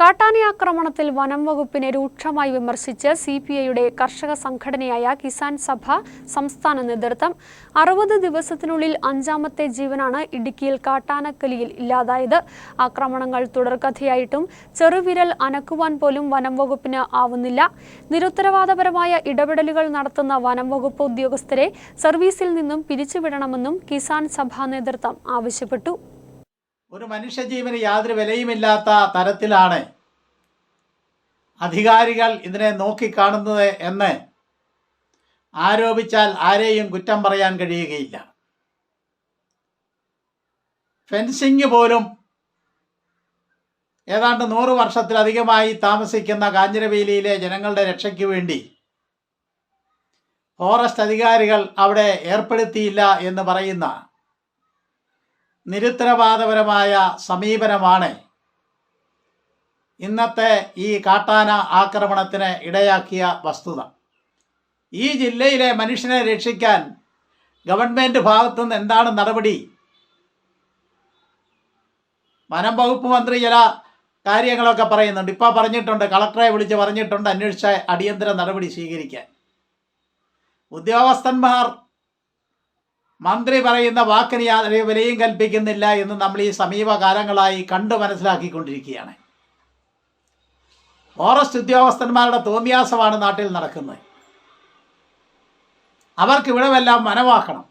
കാട്ടാന ആക്രമണത്തിൽ വനം വകുപ്പിനെ രൂക്ഷമായി വിമർശിച്ച് സി പി ഐയുടെ കർഷക സംഘടനയായ കിസാൻ സഭ സംസ്ഥാന നേതൃത്വം അറുപത് ദിവസത്തിനുള്ളിൽ അഞ്ചാമത്തെ ജീവനാണ് ഇടുക്കിയിൽ കാട്ടാനക്കലിയിൽ ഇല്ലാതായത്. ആക്രമണങ്ങൾ തുടർക്കഥയായിട്ടും ചെറുവിരൽ അനക്കുവാൻ പോലും വനം വകുപ്പിന് ആവുന്നില്ല. നിരുത്തരവാദപരമായ ഇടപെടലുകൾ നടത്തുന്ന വനം വകുപ്പ് ഉദ്യോഗസ്ഥരെ സർവീസിൽ നിന്നും പിരിച്ചുവിടണമെന്നും കിസാൻ സഭാ നേതൃത്വം ആവശ്യപ്പെട്ടു. ഒരു മനുഷ്യജീവന് യാതൊരു വിലയുമില്ലാത്ത തരത്തിലാണ് അധികാരികൾ ഇതിനെ നോക്കിക്കാണുന്നത് എന്ന് ആരോപിച്ചാൽ ആരെയും കുറ്റം പറയാൻ കഴിയുകയില്ല. ഫെൻസിങ് പോലും ഏതാണ്ട് നൂറ് വർഷത്തിലധികമായി താമസിക്കുന്ന കാഞ്ഞിരവേലിയിലെ ജനങ്ങളുടെ രക്ഷയ്ക്ക് വേണ്ടി ഫോറസ്റ്റ് അധികാരികൾ അവിടെ ഏർപ്പെടുത്തിയില്ല എന്ന് പറയുന്ന നിരുത്തരവാദപരമായ സമീപനമാണ് ഇന്നത്തെ ഈ കാട്ടാന ആക്രമണത്തിന് ഇടയാക്കിയ വസ്തുത. ഈ ജില്ലയിലെ മനുഷ്യനെ രക്ഷിക്കാൻ ഗവൺമെന്റ് ഭാഗത്തു നിന്ന് എന്താണ് നടപടി? വനം വകുപ്പ് മന്ത്രി ചില കാര്യങ്ങളൊക്കെ പറയുന്നുണ്ട്. ഇപ്പോൾ പറഞ്ഞിട്ടുണ്ട് കളക്ടറെ വിളിച്ച് പറഞ്ഞിട്ടുണ്ട് അന്വേഷിച്ച അടിയന്തര നടപടി സ്വീകരിക്കാൻ. ഉദ്യോഗസ്ഥന്മാർ മന്ത്രി പറയുന്ന വാക്കിന് യാതൊരു വിലയും കൽപ്പിക്കുന്നില്ല എന്ന് നമ്മൾ ഈ സമീപകാലങ്ങളായി കണ്ടു മനസ്സിലാക്കിക്കൊണ്ടിരിക്കുകയാണ്. ഫോറസ്റ്റ് ഉദ്യോഗസ്ഥന്മാരുടെ തോന്നിയാസമാണ് നാട്ടിൽ നടക്കുന്നത്. അവർക്ക് ഇവിടമെല്ലാം മനവാക്കണം.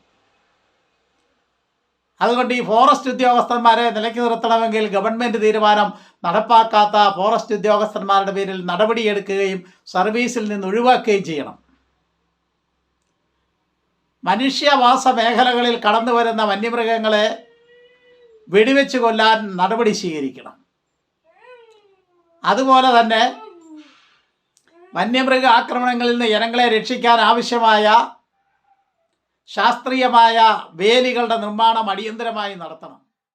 അതുകൊണ്ട് ഈ ഫോറസ്റ്റ് ഉദ്യോഗസ്ഥന്മാരെ നിലയ്ക്ക് നിർത്തണമെങ്കിൽ ഗവൺമെന്റ് തീരുമാനം നടപ്പാക്കാത്ത ഫോറസ്റ്റ് ഉദ്യോഗസ്ഥന്മാരുടെ പേരിൽ നടപടിയെടുക്കുകയും സർവീസിൽ നിന്ന് ഒഴിവാക്കുകയും ചെയ്യണം. മനുഷ്യവാസ മേഖലകളിൽ കടന്നു വരുന്ന വന്യമൃഗങ്ങളെ വെടിവെച്ച് കൊല്ലാൻ നടപടി സ്വീകരിക്കണം. അതുപോലെ തന്നെ വന്യമൃഗ ആക്രമണങ്ങളിൽ നിന്ന് ജനങ്ങളെ രക്ഷിക്കാൻ ആവശ്യമായ ശാസ്ത്രീയമായ വേലികളുടെ നിർമ്മാണം അടിയന്തരമായി നടത്തണം.